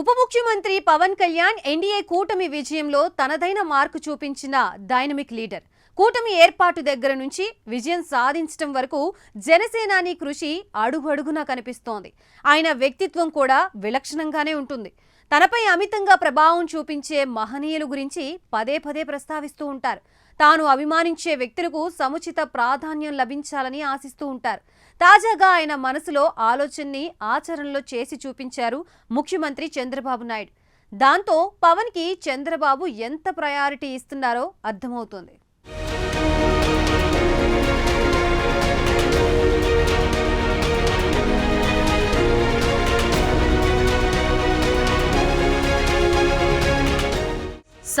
ఉప ముఖ్యమంత్రి పవన్ కళ్యాణ్ ఎన్డీఏ కూటమి విజయంలో తనదైన మార్కు చూపించిన డైనమిక్ లీడర్ కూటమి ఏర్పాటు దగ్గర నుంచి విజయం సాధించడం వరకు జనసేనాని కృషి అడుగడుగునా కనిపిస్తోంది. ఆయన వ్యక్తిత్వం కూడా విలక్షణంగానే ఉంటుంది. తనపై అమితంగా ప్రభావం చూపించే మహనీయుల గురించి పదే పదే ప్రస్తావిస్తూ ఉంటారు. తాను అభిమానించే వ్యక్తులకు సముచిత ప్రాధాన్యం లభించాలని ఆశిస్తూ ఉంటారు. తాజాగా ఆయన మనసులో ఆలోచనని ఆచరణలో చేసి చూపించారు ముఖ్యమంత్రి చంద్రబాబు నాయుడు. దాంతో పవన్కి చంద్రబాబు ఎంత ప్రయారిటీ ఇస్తున్నారో అర్థమవుతోంది.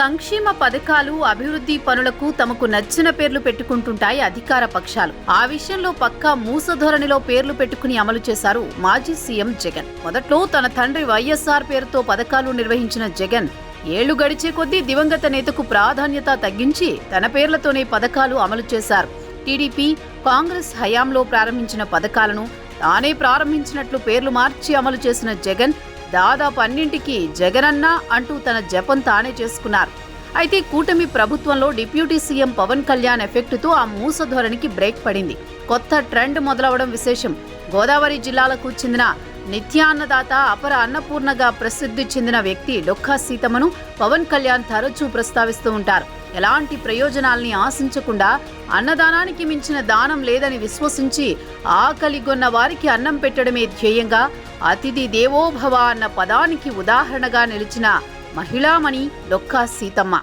సంక్షేమ పథకాలు అభివృద్ధి పనులకు తమకు నచ్చిన పేర్లు పెట్టుకుంటుంటాయి అధికార పక్షాలు. ఆ విషయంలో పక్కా మూసధోరణిలో పేర్లు పెట్టుకుని అమలు చేశారు మాజీ సీఎం జగన్. మొదట్లో తన తండ్రి వైఎస్ఆర్ పేరుతో పథకాలు నిర్వహించిన జగన్ ఏళ్ళు గడిచే కొద్దీ దివంగత నేతకు ప్రాధాన్యత తగ్గించి తన పేర్లతోనే పథకాలు అమలు చేశారు. టీడీపీ కాంగ్రెస్ హయాంలో ప్రారంభించిన పథకాలను తానే ప్రారంభించినట్లు పేర్లు మార్చి అమలు చేసిన జగన్ దాదాపు అన్నింటికి జగనన్న అంటూ తన జపం తానే చేసుకున్నారు. అయితే కూటమి ప్రభుత్వంలో డిప్యూటీ సీఎం పవన్ కళ్యాణ్ ఎఫెక్టుతో ఆ మూస ధోరణికి బ్రేక్ పడింది. కొత్త ట్రెండ్ మొదలవడం విశేషం. గోదావరి జిల్లాలకు చెందిన నిత్యాన్నదాత అపర అన్నపూర్ణగా ప్రసిద్ధి చెందిన వ్యక్తి డొక్కా సీతమ్మను పవన్ కళ్యాణ్ తరచూ ప్రస్తావిస్తూ ఉంటారు. ఎలాంటి ప్రయోజనాల్ని ఆశించకుండా అన్నదానానికి మించిన దానం లేదని విశ్వసించి ఆకలిగొన్న వారికి అన్నం పెట్టడమే ధ్యేయంగా అతిథి దేవోభవ అన్న పదానికి ఉదాహరణగా నిలిచిన మహిళామణి డొక్కా సీతమ్మ.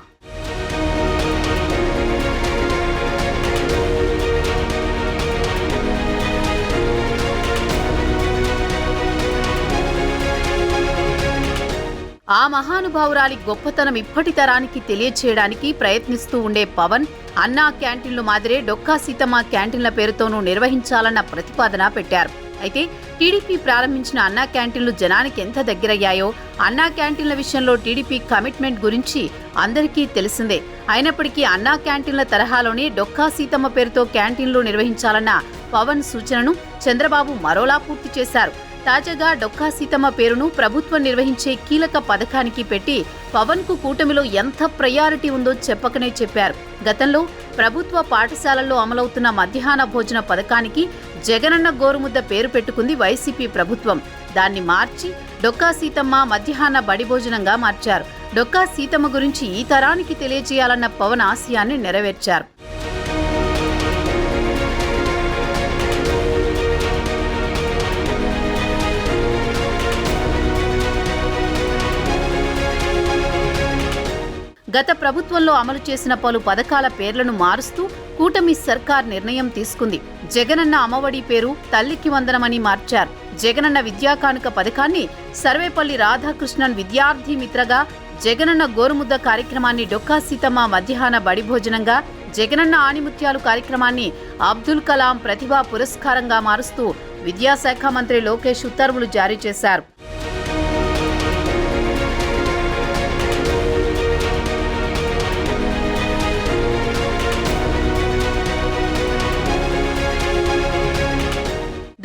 ఆ మహానుభావురాలి గొప్పతనం ఇప్పటి తరానికి తెలియచేయడానికి ప్రయత్నిస్తూ ఉండే పవన్ అన్నా క్యాంటీన్లు మాదిరే డొక్కా సీతమ్మ క్యాంటీన్ల పేరుతోనూ నిర్వహించాలన్న ప్రతిపాదన పెట్టారు. అయితే టీడీపీ ప్రారంభించిన అన్నా క్యాంటీన్లు జనానికి ఎంత దగ్గరయ్యాయో అన్నా క్యాంటీన్ల విషయంలో టీడీపీ కమిట్మెంట్ గురించి అందరికీ తెలిసిందే. అయినప్పటికీ అన్నా క్యాంటీన్ల తరహాలోనే డొక్కా సీతమ్మ పేరుతో క్యాంటీన్లు నిర్వహించాలన్న పవన్ సూచనను చంద్రబాబు మరోలా పూర్తి చేశారు. తాజాగా డొక్కా సీతమ్మ పేరును ప్రభుత్వం నిర్వహించే కీలక పథకానికి పెట్టి పవన్కు కూటమిలో ఎంత ప్రయారిటీ ఉందో చెప్పకనే చెప్పారు. గతంలో ప్రభుత్వ పాఠశాలల్లో అమలవుతున్న మధ్యాహ్న భోజన పథకానికి జగనన్న గోరుముద్ద పేరు పెట్టుకుంది వైసీపీ ప్రభుత్వం. దాన్ని మార్చి డొక్కా సీతమ్మ మధ్యాహ్న బడి భోజనంగా మార్చారు. డొక్కా సీతమ్మ గురించి ఈ తరానికి తెలియజేయాలన్న పవన్ ఆశయాన్ని నెరవేర్చారు. గత ప్రభుత్వంలో అమలు చేసిన పలు పథకాల పేర్లను మారుస్తూ కూటమి సర్కార్ నిర్ణయం తీసుకుంది. జగనన్న అమ్మఒడి పేరు తల్లికి వందనమని మార్చారు. జగనన్న విద్యా కానుక పథకాన్ని సర్వేపల్లి రాధాకృష్ణన్ విద్యార్థి మిత్రగా జగనన్న గోరుముద్ద కార్యక్రమాన్ని డొక్కా సీతమ్మ మధ్యాహ్న బడిభోజనంగా జగనన్న ఆణిముత్యాలు కార్యక్రమాన్ని అబ్దుల్ కలాం ప్రతిభా పురస్కారంగా మారుస్తూ విద్యాశాఖ మంత్రి లోకేష్ ఉత్తర్వులు జారీ చేశారు.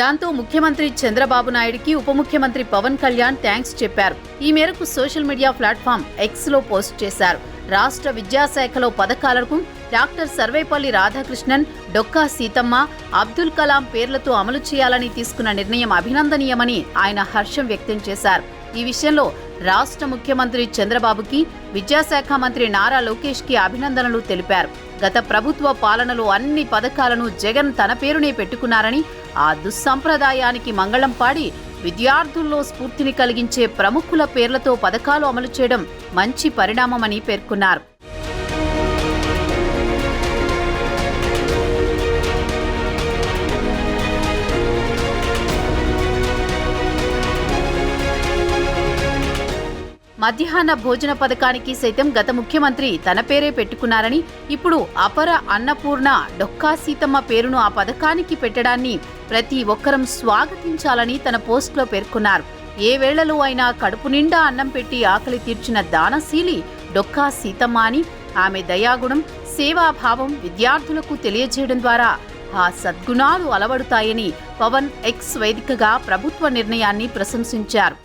దాంతో ముఖ్యమంత్రి చంద్రబాబు నాయుడికి ఉప ముఖ్యమంత్రి పవన్ కళ్యాణ్ థ్యాంక్స్ చెప్పారు. ఈ మేరకు సోషల్ మీడియా ప్లాట్ఫామ్ ఎక్స్లో పోస్ట్ చేశారు. రాష్ట్ర విద్యాశాఖలో పథకాలకు డాక్టర్ సర్వేపల్లి రాధాకృష్ణన్ డొక్కా సీతమ్మ అబ్దుల్ కలాం పేర్లతో అమలు చేయాలని తీసుకున్న నిర్ణయం అభినందనీయమని ఆయన హర్షం వ్యక్తం చేశారు. ఈ విషయంలో రాష్ట్ర ముఖ్యమంత్రి చంద్రబాబుకి విద్యాశాఖ మంత్రి నారా లోకేష్కి అభినందనలు తెలిపారు. గత ప్రభుత్వ పాలనలో అన్ని పథకాలను జగన్ తన పేరునే పెట్టుకున్నారని ఆ దుస్సంప్రదాయానికి మంగళం పాడి విద్యార్థుల్లో స్ఫూర్తిని కలిగించే ప్రముఖుల పేర్లతో పథకాలు అమలు చేయడం మంచి పరిణామమని పేర్కొన్నారు. మధ్యాహ్న భోజన పథకానికి సైతం గత ముఖ్యమంత్రి తన పేరే పెట్టుకున్నారని ఇప్పుడు అపర అన్నపూర్ణ డొక్కా సీతమ్మ పేరును ఆ పథకానికి పెట్టడాన్ని ప్రతి ఒక్కరం స్వాగతించాలని తన పోస్ట్లో పేర్కొన్నారు. ఏ వేళలో అయినా కడుపు నిండా అన్నం పెట్టి ఆకలి తీర్చిన దానశీలి డొక్కా సీతమ్మ అని ఆమె దయాగుణం సేవాభావం విద్యార్థులకు తెలియజేయడం ద్వారా ఆ సద్గుణాలు అలవడుతాయని పవన్ ఎక్స్ వేదికగా ప్రభుత్వ నిర్ణయాన్ని ప్రశంసించారు.